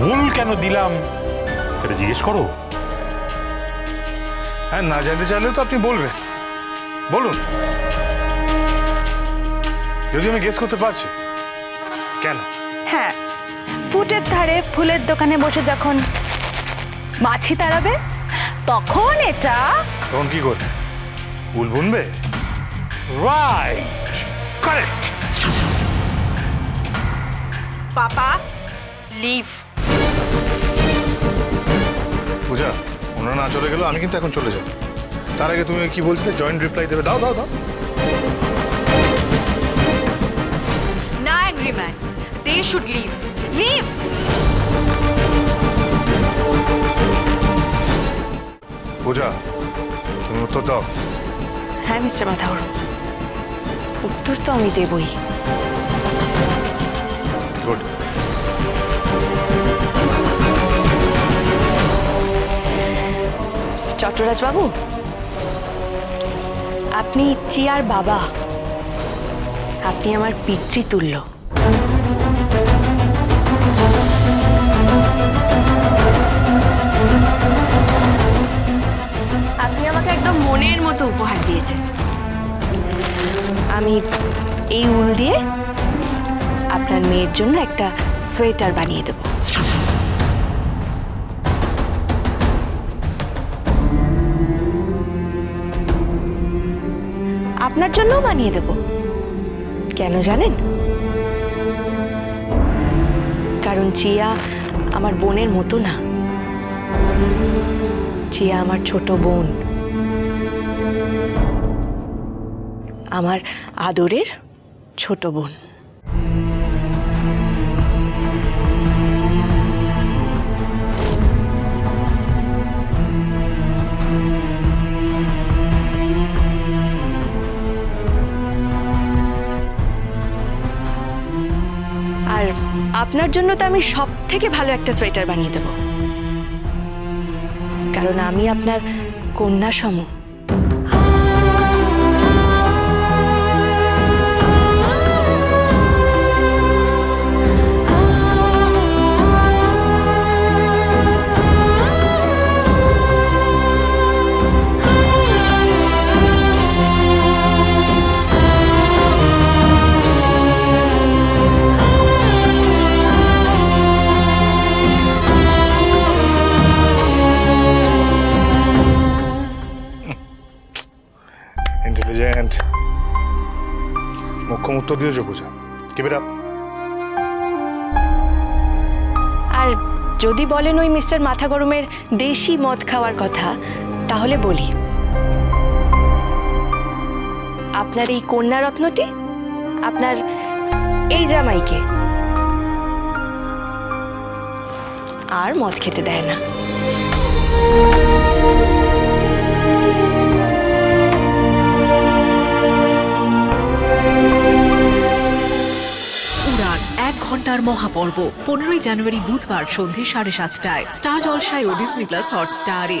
ভুল কেন দিলাম? সেটা জিজ্ঞেস করো। হ্যাঁ না জানতে চাইলেও তো আপনি বলবেন। বলুন। যদি আমি গেস করতে পারছি। কেন? হ্যাঁ ফুটের ধারে ফুলের দোকানে বসে যখন মাছি তাড়াবে তখন এটা তখন কি করবে? ভুল বুনবে? রাইট কারেক্ট পাপা লিভ বুঝা ওনারা না চলে গেল আমি কিন্তু এখন চলে যাব। তার আগে তুমি কি বলছিলে? জয়েন্ট রিপ্লাই দেবে। দাও দাও দাও। না angry man they should leave leave Puja তুমি উত্তর দাও। হ্যাঁ মিস্টার মাথাউর। উত্তর তো আমি দেবই। গুড বাবু আপনি চিয়ার বাবা। আপনি আমার পিতৃতুল্য। আপনি আমাকে একদম মনের মতো উপহার দিয়েছেন। আমি এই উল দিয়ে আপনার মেয়ের জন্য একটা সোয়েটার বানিয়ে দেবো। আপনার জন্যও বানিয়ে দেব। কেন জানেন? কারণ চিয়া আমার বোনের মতো না। চিয়া আমার ছোট বোন। আমার আদরের ছোট বোন। আপনার জন্য তো আমি সব থেকে ভালো একটা সোয়েটার বানিয়ে দেব। কারণ আমি আপনার কন্যা সম মুখ্যম উত্তর দিয়েছ পূজা কেবে আপ আর যদি বলেন ওই মিস্টার মাথা গরমের দেশি মদ খাওয়ার কথা, তাহলে বলি। আপনার এই কন্যা রত্নটি আপনার এই জামাইকে আর মদ খেতে দেয় না। ঘণ্টার মহাপর্ব পনেরোই জানুয়ারি বুধবার সন্ধে সাড়ে সাতটায়। স্টার জলসায় ও ডিসনি প্লাস হটস্টারে।